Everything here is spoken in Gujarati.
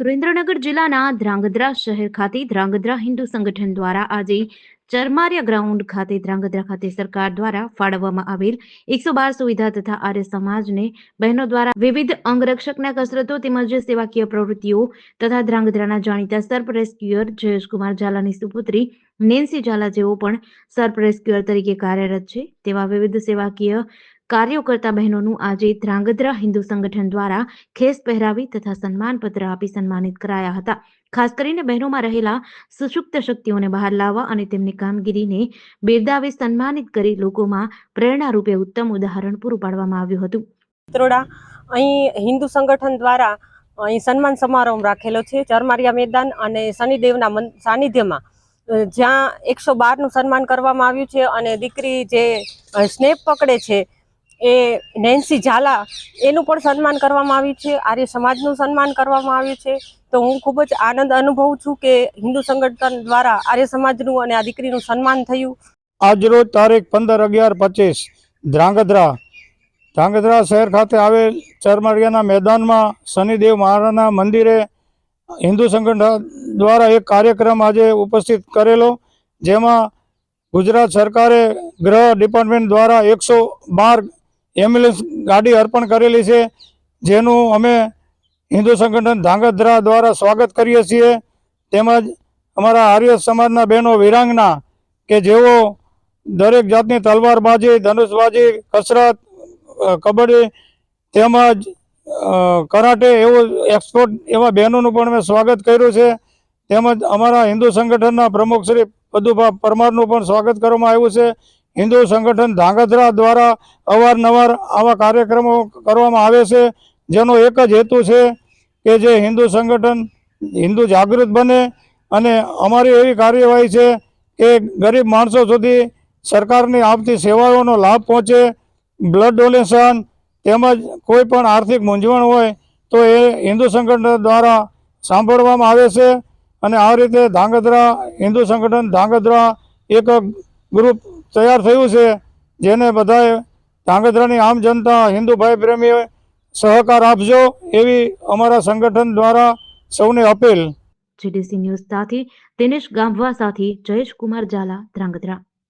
સુરેન્દ્રનગર જિલ્લાના ધ્રાંગધ્રા શહેર ખાતે ધ્રાંગધ્રા હિન્દુ સંગઠન દ્વારા આજે ચરમારિયા ગ્રાઉન્ડ ખાતે ધ્રાંગધ્રા ખાતે સરકાર દ્વારા ફાળવવામાં આવેલ એકસો બાર સુવિધા તથા આર્ય સમાજને બહેનો દ્વારા વિવિધ અંગરક્ષકના કસરતો તેમજ સેવાકીય પ્રવૃત્તિઓ તથા ધ્રાંગધ્રાના જાણીતા સર્પ રેસ્ક્યુઅર જયેશકુમાર ઝાલાની સુપુત્રી નેન્સી ઝાલા જેઓ પણ સર્પ રેસ્ક્યુઅર તરીકે કાર્યરત છે, તેવા વિવિધ સેવાકીય કાર્યો કરતા બહેનોનું આજે ધ્રાંગધ્રા હિન્દુ સંગઠન દ્વારા ખેસ પહેરાવી તથા સન્માનપત્ર આપી સન્માનિત કરાયા હતા. ખાસ કરીને બહેનોમાં રહેલા સુષુપ્ત શક્તિઓને બહાર લાવવા અને તેમની કામગીરીને બિરદાવી સન્માનિત કરી લોકોમાં પ્રેરણારૂપે ઉત્તમ ઉદાહરણ પૂરું પાડવામાં આવ્યું હતું. મિત્રોડા, અહીં હિન્દુ સંગઠન દ્વારા અહીં સન્માન સમારોહ રાખેલો છે. ચરમારિયા મેદાન અને શનિદેવના સાનિધ્યમાં જ્યાં એકસો બારનું સન્માન કરવામાં આવ્યું છે અને દીકરી જે સ્નેપ પકડે છે એ નેન્સી ઝાલા, એનું પણ સન્માન કરવામાં આવ્યું છે, આર્ય સમાજનું સન્માન કરવામાં આવ્યું છે. તો હું ખૂબ જ આનંદ અનુભવું છું કે હિન્દુ સંગઠન દ્વારા આર્ય સમાજનું અને આ દીકરીનું સન્માન થયું. આજરોજ તારીખ પંદર અગિયાર પચીસ, ધ્રાંગધ્રા. ધ્રાંગધ્રા શહેર ખાતે આવેલ ચરમરિયાના મેદાનમાં શનિદેવ મહારાજના મંદિરે હિન્દુ સંગઠન દ્વારા એક કાર્યક્રમ આજે ઉપસ્થિત કરેલો, જેમાં ગુજરાત સરકારે ગૃહ ડિપાર્ટમેન્ટ દ્વારા એકસો બાર એમ્બ્યુલન્સ ગાડી અર્પણ કરેલી છે, જેનું અમે હિન્દુ સંગઠન ધાંગધ્રા દ્વારા સ્વાગત કરીએ છીએ. તેમજ અમારા આર્ય સમાજના બહેનો વિરાંગના, કે જેઓ દરેક જાતની તલવારબાજી, ધનુષબાજી, કસરત કબડ્ડી તેમજ કરાટે એવું એક્સપોર્ટ એવા બહેનોનું પણ મેં સ્વાગત કર્યું છે. તેમજ અમારા હિન્દુ સંગઠનના પ્રમુખ શ્રી પદુભા પરમારનું પણ સ્વાગત કરવામાં આવ્યું છે. હિન્દુ સંગઠન ધાંગધ્રા દ્વારા અવારનવાર આવા કાર્યક્રમો કરવામાં આવે છે, જેનો એક જ હેતુ છે કે જે હિન્દુ સંગઠન હિન્દુ જાગૃત બને અને અમારી એવી કાર્યવાહી છે કે ગરીબ માણસો સુધી સરકારની આપતી સેવાઓનો લાભ પહોંચે, બ્લડ ડોનેશન તેમજ કોઈ પણ આર્થિક મૂંઝવણ હોય તો એ હિન્દુ સંગઠન દ્વારા સાંભળવામાં આવે છે અને આ રીતે ધાંગધ્રા હિન્દુ સંગઠન ધાંગધ્રા એક ગ્રુપ તૈયાર થયું છે, જેને બધાએ ધાંગધ્રાની આમ જનતા, હિન્દુ ભાઈ પ્રેમીઓ સહકાર આપજો એવી અમારા સંગઠન દ્વારા સૌને અપીલ. જીડીસી ન્યૂઝ સાથે દિનેશ ગામવા સાથે જયેશ કુમાર ઝાલા, ધ્રાંગધ્રા.